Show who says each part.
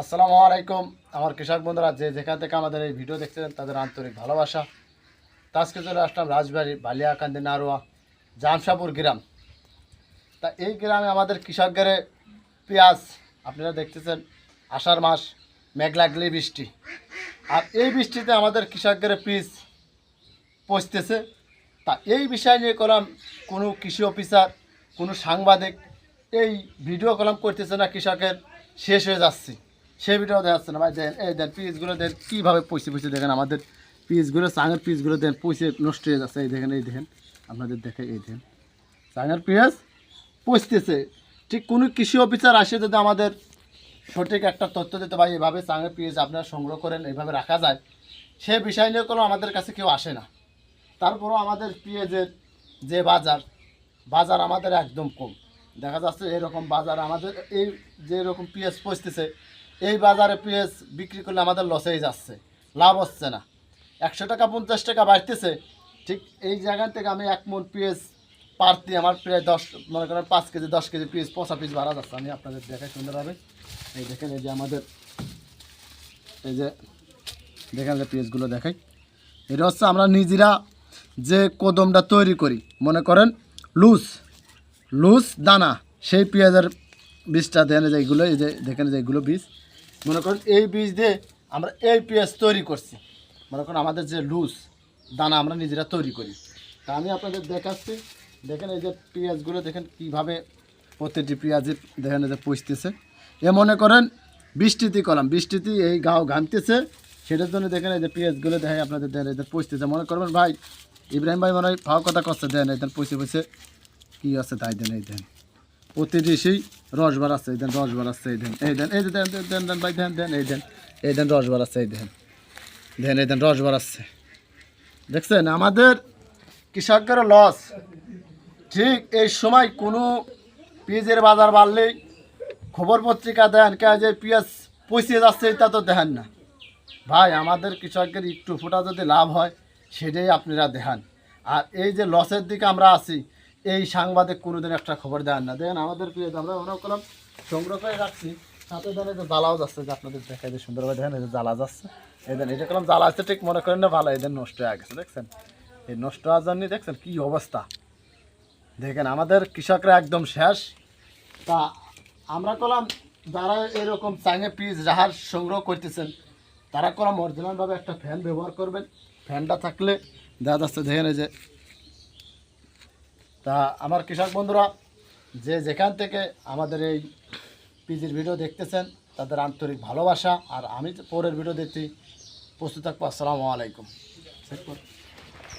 Speaker 1: আসসালামু আলাইকুম। আমার কৃষক বন্ধুরা, যে যেখান থেকে আমাদের এই ভিডিও দেখতেছেন তাদের আন্তরিক ভালোবাসা। আজকে চলে আসলাম রাজবাড়ি, বালিয়াকান্দি, নারোয়া জামশাপুর গ্রাম। তা এই গ্রামে আমাদের কৃষকদের পেঁয়াজ, আপনারা দেখতেছেন, আষাঢ় মাস মেঘলাগলি বৃষ্টি। আর এই বৃষ্টিতে আমাদের কৃষকদের পিস পচতেছে। তা এই বিষয় নিয়ে কলাম কোনো কৃষি অফিসার, কোনো সাংবাদিক। এই ভিডিও কলাম করতেছে না কৃষকের, শেষ হয়ে যাচ্ছে। সেই ভিডিও দেখা যাচ্ছে না ভাই, দেন, এই দেন পিসগুলো দেন, কীভাবে পয়সে পয়সে দেখেন আমাদের পিসগুলো চাঙের পিসগুলো দেন পয়সে নষ্ট হয়ে যাচ্ছে, এই দেখেন এই দেখেন, আপনাদের দেখে, এই দেখেন। চাঙের পিঁয়াজ পচতেছে ঠিক কোনো কৃষি অফিসার আসে যদি আমাদের সঠিক একটা তথ্য দিতে পারে এভাবে চাঙের পিঁয়াজ আপনারা সংগ্রহ করেন এইভাবে রাখা যায়, সে বিষয় নিয়ে কোনো আমাদের কাছে কেউ আসে না। তারপরও আমাদের পেঁয়াজের যে বাজার বাজার আমাদের একদম কম। দেখা যাচ্ছে এরকম বাজার আমাদের, এই যে রকম পেঁয়াজ পচতেছে এই বাজারে পেঁয়াজ বিক্রি করলে আমাদের লসেই যাচ্ছে, লাভ হচ্ছে না। একশো টাকা, পঞ্চাশ টাকা বাড়তেছে। ঠিক এই জায়গা থেকে আমি এক মন পেঁয়াজ পারতি আমার প্রায় দশ, মনে করেন পাঁচ কেজি, দশ কেজি পিস পঁচা পিস বাড়া যাচ্ছে। আমি আপনাদের দেখাই সুন্দরভাবে। এই দেখেন, এই যে আমাদের, এই যে দেখেন যে পিসগুলো দেখাই। এটা হচ্ছে আমরা নিজেরা যে কদমটা তৈরি করি, মনে করেন লুজ লুজ দানা, সেই পেঁয়াজের বীজটা দেন যে এইগুলো, এই যে দেখেন যে এইগুলো বীজ। মনে করেন এই বীজ দিয়ে আমরা এই পেঁয়াজ তৈরি করছি। মনে করেন আমাদের যে লুজ, দানা আমরা নিজেরা তৈরি করি। তা আমি আপনাদের দেখাচ্ছি। দেখেন এই যে পেঁয়াজগুলো, দেখেন কীভাবে প্রতিটি পেঁয়াজের দেখেন এই যে পুষতেছে। এ মনে করেন বৃষ্টিতে কলাম, বৃষ্টিতে এই গাও ঘামতেছে। সেটার জন্য দেখেন এই যে পেঁয়াজগুলো দেখেন আপনাদের দেন এদের পুষতেছে। মনে করবেন, ভাই, ইব্রাহিম ভাই মনে হয় ভাও কথা করছে দেন এদের পুষে পুষে কী আছে তাই দেন এই দেন প্রতিটি সেই রস বাড়াচ্ছে এই দেন রস বাড়াচ্ছে এই দেন এই দেন এই দেন, দেন দেন ভাই দেন দেন এই দেন এই দেন রস বাড়াচ্ছে এই দেন দেন এই দেন রস বাড়াচ্ছে দেখছেন আমাদের কৃষকের লস ঠিক এই সময় কোনো পেঁয়াজের বাজার বাড়লেই খবর পত্রিকা দেন কে যে পেঁয়াজ পচিয়ে যাচ্ছে এটা তো দেখেন না ভাই আমাদের কৃষকের একটু ফোটা যদি লাভ হয় সেটাই আপনারা দেখান আর এই যে লসের দিকে আমরা আছি এই সাংবাদিক কোনোদিন একটা খবর দেন না। দেখেন আমাদের পেঁয়াজ আমরা মনে করলাম সংগ্রহ করে রাখছি। সাথে এই যে জ্বালাও যাচ্ছে, যে আপনাদের দেখাই যে সুন্দরভাবে দেখেন যে জ্বালা যাচ্ছে। এই দেন এটা করলাম জ্বালা আছে, ঠিক মনে করেন না ভালো এদের নষ্ট হয়ে গেছে, দেখছেন? এই নষ্ট হওয়ার জন্য দেখছেন কী অবস্থা? দেখেন, আমাদের কৃষকরা একদম শেষ। তা আমরা করলাম যারা এরকম চাঙে পিস রাহার সংগ্রহ করতেছেন, তারা করলাম অরিজিনালভাবে একটা ফ্যান ব্যবহার করবেন। ফ্যানটা থাকলে দেখা যাচ্ছে, দেখেন এই যে তা আমার কৃষক বন্ধুরা, যে যেখান থেকে আমাদের এই পিজির ভিডিও দেখতেছেন, তাদের আন্তরিক ভালোবাসা। আর আমি পরের ভিডিও দেখছি। প্রস্তুত থাকব। আসসালামু আলাইকুম।